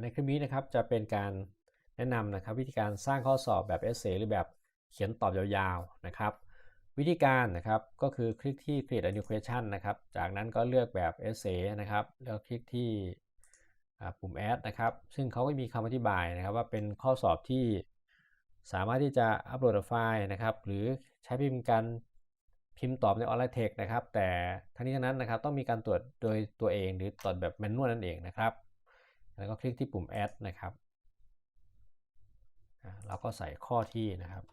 ในคลิปนี้นะครับจะเป็นการแนะนำนะครับวิธีการสร้างข้อสอบแบบ essay หรือแบบเขียนตอบยาวๆนะครับ วิธีการนะครับก็คือคลิกที่ create a new question นะครับ จากนั้นก็เลือกแบบ essay นะครับแล้วคลิกที่ปุ่ม add นะครับ ซึ่งเขาก็มีคำอธิบายนะครับว่าเป็นข้อสอบที่สามารถที่จะอัปโหลดไฟล์นะครับ หรือใช้พิมพ์การพิมพ์ตอบในออนไลน์เทคนะครับ แต่ทั้งนี้ทั้งนั้นนะครับต้องมีการตรวจโดยตัวเองหรือตรวจแบบแมนนวลนั่นเองนะครับ แล้วก็คลิกที่ปุ่ม add นะครับเราก็ใส่ข้อที่นะครับ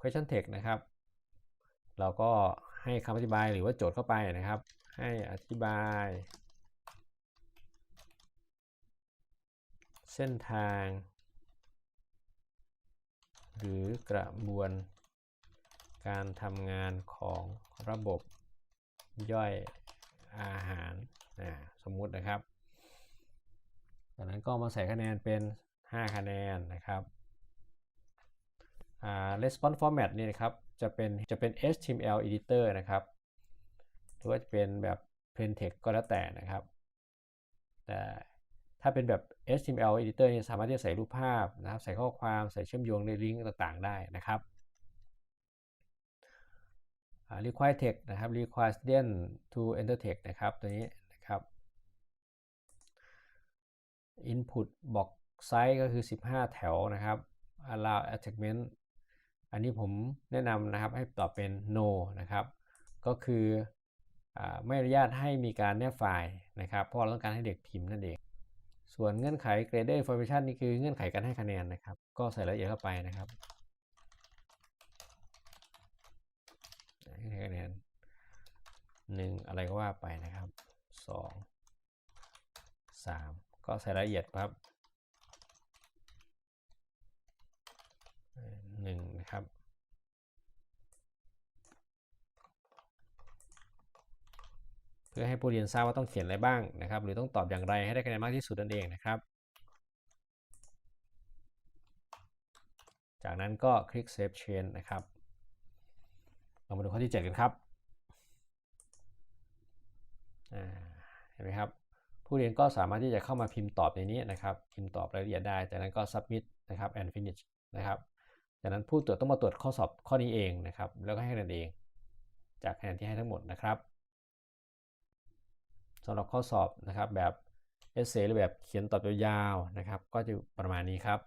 question text นะครับ เราก็ให้คำอธิบายหรือว่าโจทย์เข้าไปนะครับ ให้อธิบาย เส้นทาง หรือกระบวนการทำงานของระบบย่อยอาหารนะสมมุตินะครับจากนั้นก็มาใส่คะแนนเป็น 5 คะแนนนะครับอ่า response format นี่นะครับจะเป็นจะเป็น HTML editor นะครับหรือว่าจะเป็นแบบ plain text ก็แล้วแต่นะครับ แต่ ถ้าเป็นแบบ HTML editor นี่สามารถที่จะใส่รูปภาพนะครับ ใส่ข้อความใส่เชื่อมโยงในลิงก์ต่างๆ ได้นะครับ require text นะครับ require student to enter text นะครับตัวนี้นะครับ input box size ก็คือ 15 แถวนะครับ allow attachment อันนี้ผมแนะนำนะครับให้ตอบเป็น no นะครับ ก็คืออไม่อนุญาตให้มีการแนบไฟล์นะครับ เพราะเราต้องการให้เด็กพิมพ์นั่นเอง ส่วนเงื่อนไข graded information นี่คือเงื่อนไขการให้คะแนนนะครับ ก็ใส่รายละเอียดเข้าไปนะครับให้คะแนนหนึ่งอะไรก็ว่าไปนะครับสองสามก็ใส่รายละเอียดครับหนึ่งนะครับ เพื่อให้ผู้เรียนทราบว่าต้องเขียนอะไรบ้างนะครับ หรือต้องตอบอย่างไรให้ได้คะแนนมากที่สุดนั่นเองนะครับ จากนั้นก็คลิก Save Change นะครับเรามาดูข้อที่ 7 กันครับเห็นไหมครับ ผู้เรียนก็สามารถที่จะเข้ามาพิมพ์ตอบในนี้นะครับ พิมพ์ตอบรายละเอียดได้ จากนั้นก็ Submit นะครับ and Finish นะครับ จากนั้นผู้ตรวจต้องมาตรวจข้อสอบข้อนี้เองนะครับ แล้วก็ให้คะแนนเอง จากคะแนนที่ให้ทั้งหมดนะครับ สำหรับข้อสอบนะครับแบบเอเซหรือแบบเขียนตอบยาวๆนะครับ ก็จะประมาณนี้ครับ